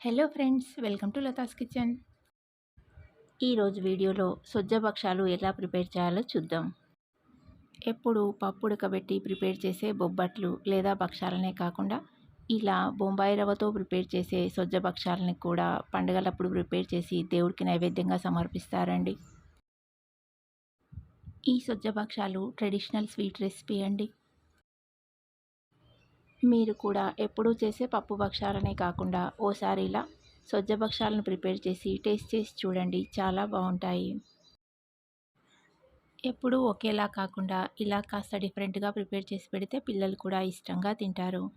Hello friends welcome to Lata's kitchen. ఈరోజు వీడియోలో సొజ్జ భక్షాలు ఎలా ప్రిపేర్ చేయాలో చూద్దాం. ఎప్పుడు పప్పు ఉడకబెట్టి ప్రిపేర్ చేసే బొబ్బట్లు లేదా భక్షాలనే కాకుండా ఇలా బొంబాయి రవ్వతో ప్రిపేర్ చేసే సొజ్జ భక్షాలని కూడా పండుగలప్పుడు ప్రిపేర్ చేసి దేవుడికి నైవేద్యంగా సమర్పిస్తారండి. ఈ సొజ్జ భక్షాలు ట్రెడిషనల్ స్వీట్ రెసిపీ అండి. మీరు కూడా ఎప్పుడూ చేసే పప్పు భక్షాలనే కాకుండా ఓసారి ఇలా సొజ్జ భక్షాలను ప్రిపేర్ చేసి టేస్ట్ చేసి చూడండి. చాలా బాగుంటాయి. ఎప్పుడూ ఒకేలా కాకుండా ఇలా కాస్త డిఫరెంట్గా ప్రిపేర్ చేసి పెడితే పిల్లలు కూడా ఇష్టంగా తింటారు.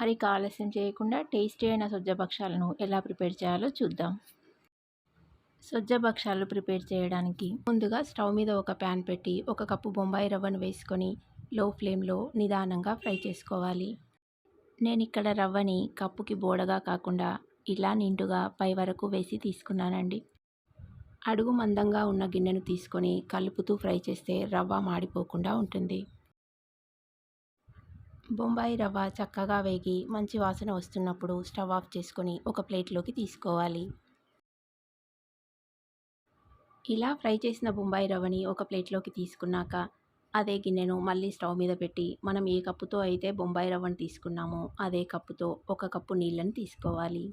మరి ఆలస్యం చేయకుండా టేస్టీ అయిన సొజ్జ భక్షాలను ఎలా ప్రిపేర్ చేయాలో చూద్దాం. సొజ్జ భక్షాలు ప్రిపేర్ చేయడానికి ముందుగా స్టవ్ మీద ఒక ప్యాన్ పెట్టి ఒక కప్పు బొంబాయి రవ్వను వేసుకొని లో ఫ్లేమ్లో నిదానంగా ఫ్రై చేసుకోవాలి. నేను ఇక్కడ రవ్వని కప్పుకి బోడగా కాకుండా ఇలా నిండుగా పై వరకు వేసి తీసుకున్నానండి. అడుగు మందంగా ఉన్న గిన్నెను తీసుకొని కలుపుతూ ఫ్రై చేస్తే రవ్వ మాడిపోకుండా ఉంటుంది. బొంబాయి రవ్వ చక్కగా వేగి మంచి వాసన వస్తున్నప్పుడు స్టవ్ ఆఫ్ చేసుకొని ఒక ప్లేట్లోకి తీసుకోవాలి. ఇలా ఫ్రై చేసిన బొంబాయి రవ్వని ఒక ప్లేట్లోకి తీసుకున్నాక అదే గిన్నెను మళ్ళీ స్టవ్ మీద పెట్టి మనం ఏ కప్పుతో అయితే బొంబాయి రవ్వను తీసుకున్నామో అదే కప్పుతో ఒక కప్పు నీళ్ళని తీసుకోవాలి.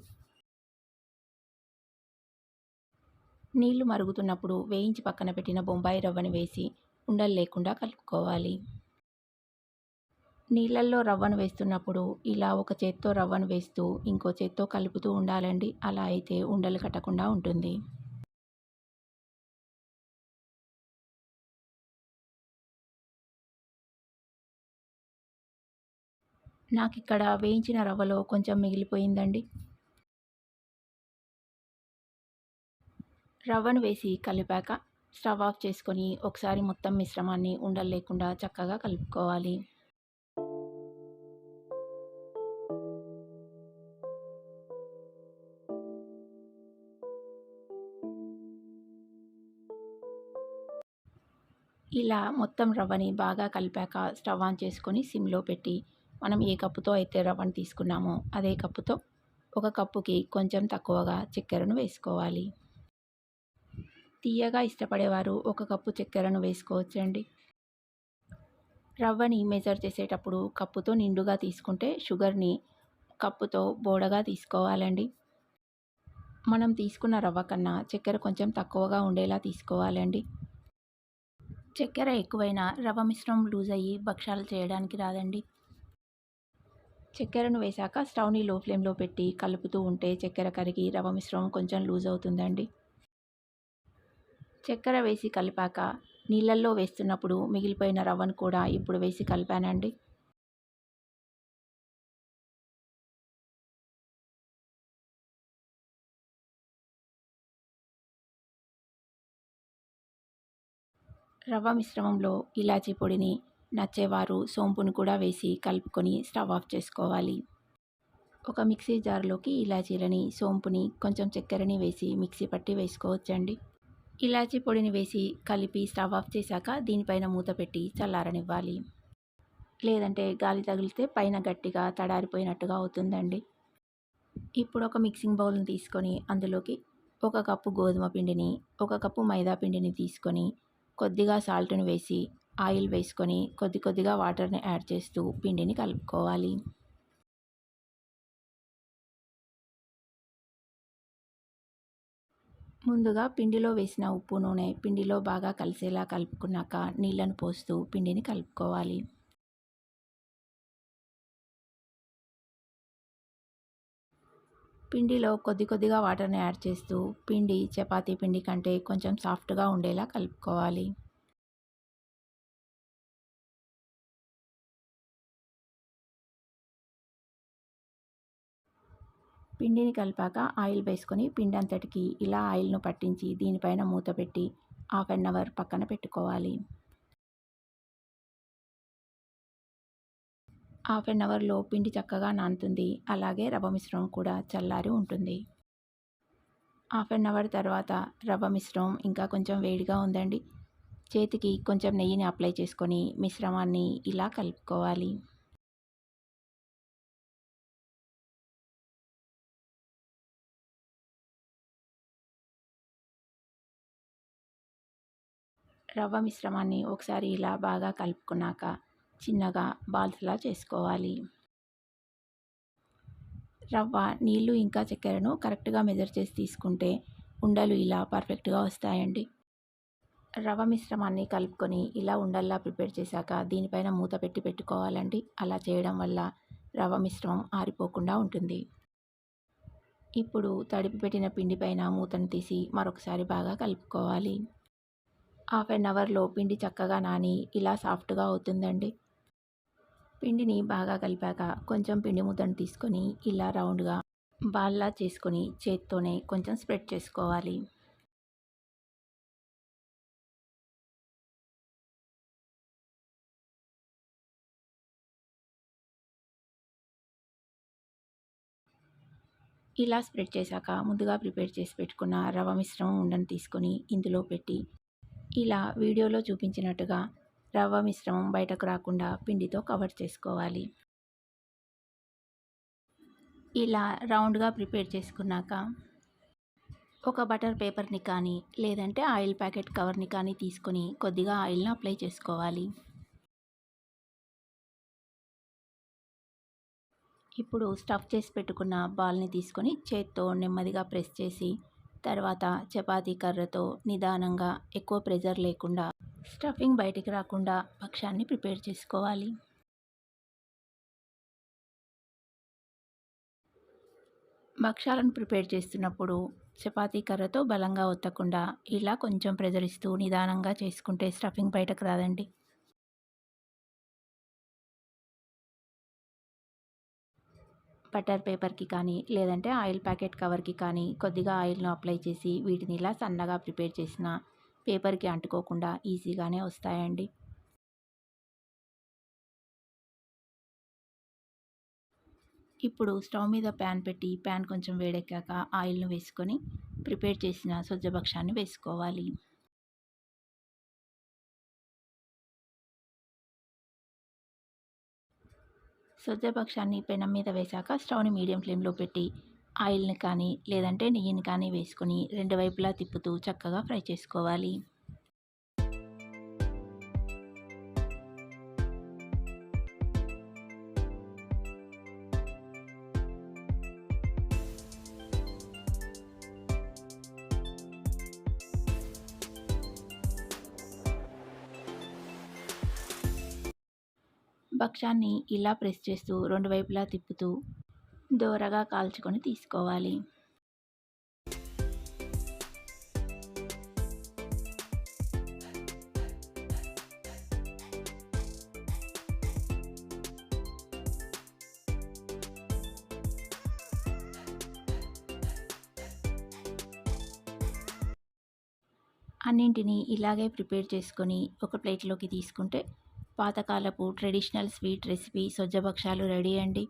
నీళ్ళు మరుగుతున్నప్పుడు వేయించి పక్కన పెట్టిన బొంబాయి రవ్వని వేసి ఉండలు లేకుండా కలుపుకోవాలి. నీళ్ళల్లో రవ్వను వేస్తున్నప్పుడు ఇలా ఒక చేత్తో రవ్వను వేస్తూ ఇంకో చేత్తో కలుపుతూ ఉండాలండి. అలా అయితే ఉండలు కట్టకుండా ఉంటుంది. నాకు ఇక్కడ వేయించిన రవ్వలో కొంచెం మిగిలిపోయిందండి. రవ్వను వేసి కలిపాక స్టవ్ ఆఫ్ చేసుకొని ఒకసారి మొత్తం మిశ్రమాన్ని ఉండలు లేకుండా చక్కగా కలుపుకోవాలి. ఇలా మొత్తం రవ్వని బాగా కలిపాక స్టవ్ ఆన్ చేసుకొని సిమ్లో పెట్టి మనం ఏ కప్పుతో అయితే రవ్వను తీసుకున్నామో అదే కప్పుతో ఒక కప్పుకి కొంచెం తక్కువగా చక్కెరను వేసుకోవాలి. తీయగా ఇష్టపడేవారు ఒక కప్పు చక్కెరను వేసుకోవచ్చండి. రవ్వని మెజర్ చేసేటప్పుడు కప్పుతో నిండుగా తీసుకుంటే షుగర్ని కప్పుతో బోడగా తీసుకోవాలండి. మనం తీసుకున్న రవ్వ కన్నా చక్కెర కొంచెం తక్కువగా ఉండేలా తీసుకోవాలండి. చక్కెర ఎక్కువైనా రవ్వ మిశ్రమం లూజ్ అయ్యి భక్షాలు చేయడానికి రాదండి. చక్కెరను వేశాక స్టవ్ని లో ఫ్లేమ్లో పెట్టి కలుపుతూ ఉంటే చక్కెర కరిగి రవ్వ మిశ్రమం కొంచెం లూజ్ అవుతుందండి. చక్కెర వేసి కలిపాక నీళ్ళల్లో వేస్తున్నప్పుడు మిగిలిపోయిన రవ్వను కూడా ఇప్పుడు వేసి కలిపానండి. రవ్వ మిశ్రమంలో ఇలాచీ పొడిని నచ్చేవారు సోంపును కూడా వేసి కలుపుకొని స్టవ్ ఆఫ్ చేసుకోవాలి. ఒక మిక్సీ జార్లోకి ఇలాచీలని సోంపుని కొంచెం చక్కెరని వేసి మిక్సీ పట్టి వేసుకోవచ్చండి. ఇలాచీ పొడిని వేసి కలిపి స్టవ్ ఆఫ్ చేశాక దీనిపైన మూత పెట్టి చల్లారనివ్వాలి. లేదంటే గాలి తగిలితే పైన గట్టిగా తడారిపోయినట్టుగా అవుతుందండి. ఇప్పుడు ఒక మిక్సింగ్ బౌల్ని తీసుకొని అందులోకి ఒక కప్పు గోధుమ పిండిని ఒక కప్పు మైదా పిండిని తీసుకొని కొద్దిగా సాల్ట్ను వేసి ఆయిల్ వేసుకొని కొద్ది కొద్దిగా వాటర్ని యాడ్ చేస్తూ పిండిని కలుపుకోవాలి. ముందుగా పిండిలో వేసిన ఉప్పు నూనె పిండిలో బాగా కలిసేలా కలుపుకున్నాక నీళ్ళను పోస్తూ పిండిని కలుపుకోవాలి. పిండిలో కొద్ది కొద్దిగా వాటర్ని యాడ్ చేస్తూ పిండి చపాతీ పిండి కంటే కొంచెం సాఫ్ట్గా ఉండేలా కలుపుకోవాలి. పిండిని కలిపాక ఆయిల్ వేసుకొని పిండి అంతటికి ఇలా ఆయిల్ను పట్టించి దీనిపైన మూత పెట్టి హాఫ్ అన్ అవర్ పక్కన పెట్టుకోవాలి. హాఫ్ అన్ అవర్లో పిండి చక్కగా నానుతుంది. అలాగే రవ్వ మిశ్రమం కూడా చల్లారి ఉంటుంది. హాఫ్ అన్ అవర్ తర్వాత రవ్వ మిశ్రమం ఇంకా కొంచెం వేడిగా ఉందండి. చేతికి కొంచెం నెయ్యిని అప్లై చేసుకొని మిశ్రమాన్ని ఇలా కలుపుకోవాలి. రవ్వ మిశ్రమాన్ని ఒకసారి ఇలా బాగా కలుపుకున్నాక చిన్నగా బాల్స్లా చేసుకోవాలి. రవ్వ నీళ్ళు ఇంకా చక్కెరను కరెక్ట్గా మెజర్ చేసి తీసుకుంటే ఉండలు ఇలా పర్ఫెక్ట్గా వస్తాయండి. రవ్వ మిశ్రమాన్ని కలుపుకొని ఇలా ఉండల్లా ప్రిపేర్ చేశాక దీనిపైన మూత పెట్టి పెట్టుకోవాలండి. అలా చేయడం వల్ల రవ్వ మిశ్రమం ఆరిపోకుండా ఉంటుంది. ఇప్పుడు తడిపి పెట్టిన పిండి పైన మూతను తీసి మరొకసారి బాగా కలుపుకోవాలి. హాఫ్ అన్ అవర్లో పిండి చక్కగా నాని ఇలా సాఫ్ట్గా అవుతుందండి. పిండిని బాగా కలిపాక కొంచెం పిండి ముద్దను తీసుకొని ఇలా రౌండ్గా బాల్లా చేసుకొని చేత్తోనే కొంచెం స్ప్రెడ్ చేసుకోవాలి. ఇలా స్ప్రెడ్ చేశాక ముందుగా ప్రిపేర్ చేసి పెట్టుకున్న రవ మిశ్రమం ఉండని తీసుకొని ఇందులో పెట్టి ఇలా వీడియోలో చూపించినట్టుగా రవ్వ మిశ్రమం బయటకు రాకుండా పిండితో కవర్ చేసుకోవాలి. ఇలా రౌండ్గా ప్రిపేర్ చేసుకున్నాక ఒక బటర్ పేపర్ని కానీ లేదంటే ఆయిల్ ప్యాకెట్ కవర్ని కానీ తీసుకొని కొద్దిగా ఆయిల్ని అప్లై చేసుకోవాలి. ఇప్పుడు స్టఫ్ చేసి పెట్టుకున్న బాల్ని తీసుకొని చేత్తో నెమ్మదిగా ప్రెస్ చేసి తర్వాత చపాతీ కర్రతో నిదానంగా ఎక్కువ ప్రెజర్ లేకుండా స్టఫింగ్ బయటికి రాకుండా భక్ష్యాన్ని ప్రిపేర్ చేసుకోవాలి. భక్ష్యాలను ప్రిపేర్ చేస్తున్నప్పుడు చపాతీ కర్రతో బలంగా ఒత్తకుండా ఇలా కొంచెం ప్రెజర్ ఇస్తూ నిదానంగా చేసుకుంటే స్టఫింగ్ బయటకు రాదండి. బటర్ పేపర్కి కానీ లేదంటే ఆయిల్ ప్యాకెట్ కవర్కి కానీ కొద్దిగా ఆయిల్ను అప్లై చేసి వీటిని ఇలా సన్నగా ప్రిపేర్ చేసిన పేపర్కి అంటుకోకుండా ఈజీగానే వస్తాయండి. ఇప్పుడు స్టవ్ మీద ప్యాన్ పెట్టి ప్యాన్ కొంచెం వేడెక్కాక ఆయిల్ను వేసుకొని ప్రిపేర్ చేసిన సొజ్జభక్షాన్ని వేసుకోవాలి. సజ్జపక్షాన్ని పెనం మీద వేశాక స్టవ్ని మీడియం ఫ్లేమ్లో పెట్టి ఆయిల్ని కానీ లేదంటే నెయ్యిని కానీ వేసుకొని రెండు వైపులా తిప్పుతూ చక్కగా ఫ్రై చేసుకోవాలి. భక్ష్యాన్ని ఇలా ప్రెస్ చేస్తూ రెండు వైపులా తిప్పుతూ దోరగా కాల్చుకొని తీసుకోవాలి. అన్నింటినీ ఇలాగే ప్రిపేర్ చేసుకొని ఒక ప్లేట్లోకి తీసుకుంటే పాతకాలపు ట్రెడిషనల్ స్వీట్ రెసిపీ సొజ్జభక్షాలు రెడీ అండి.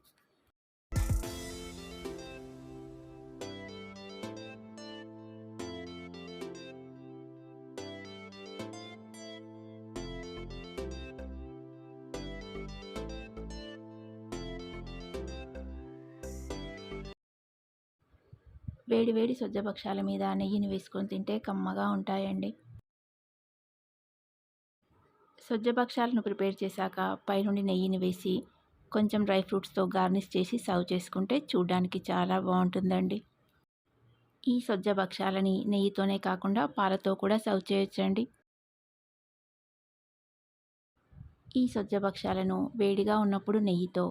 వేడి వేడి సొజ్జభక్షాల మీద నెయ్యిని వేసుకొని తింటే కమ్మగా ఉంటాయండి. సొజ్జభక్షాలను ప్రిపేర్ చేశాక పైనుండి నెయ్యిని వేసి కొంచెం డ్రై ఫ్రూట్స్తో గార్నిష్ చేసి సర్వ్ చేసుకుంటే చూడ్డానికి చాలా బాగుంటుందండి. ఈ సొజ్జభక్షాలని నెయ్యితోనే కాకుండా పాలతో కూడా సర్వ్ చేయొచ్చండి. ఈ సొజ్జభక్షాలను వేడిగా ఉన్నప్పుడు నెయ్యితో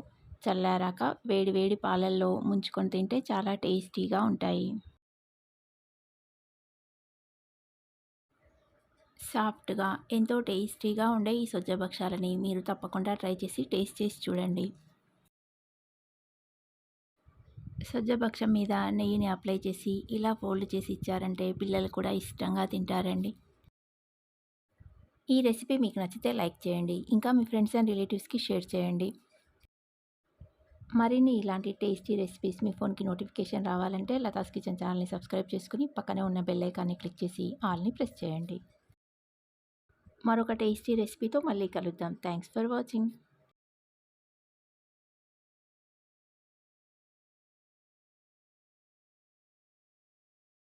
చల్లారాక వేడి వేడి పాలల్లో ముంచుకొని తింటే చాలా టేస్టీగా ఉంటాయి. సాఫ్ట్గా ఎంతో టేస్టీగా ఉండే ఈ సొజ్జభక్షాలని మీరు తప్పకుండా ట్రై చేసి టేస్ట్ చేసి చూడండి. సజ్జభక్షం మీద నెయ్యిని అప్లై చేసి ఇలా ఫోల్డ్ చేసి ఇచ్చారంటే పిల్లలు కూడా ఇష్టంగా తింటారండి. ఈ రెసిపీ మీకు నచ్చితే లైక్ చేయండి ఇంకా మీ ఫ్రెండ్స్ అండ్ రిలేటివ్స్కి షేర్ చేయండి. మరిన్ని ఇలాంటి టేస్టీ రెసిపీస్ మీ ఫోన్కి నోటిఫికేషన్ రావాలంటే లతాస్ కిచెన్ ఛానల్ని సబ్స్క్రైబ్ చేసుకుని పక్కనే ఉన్న బెల్ ఐకాన్ని క్లిక్ చేసి ఆల్ని ప్రెస్ చేయండి. మరొక టేస్టీ రెసిపీతో మళ్ళీ కలుద్దాం. Thanks for watching.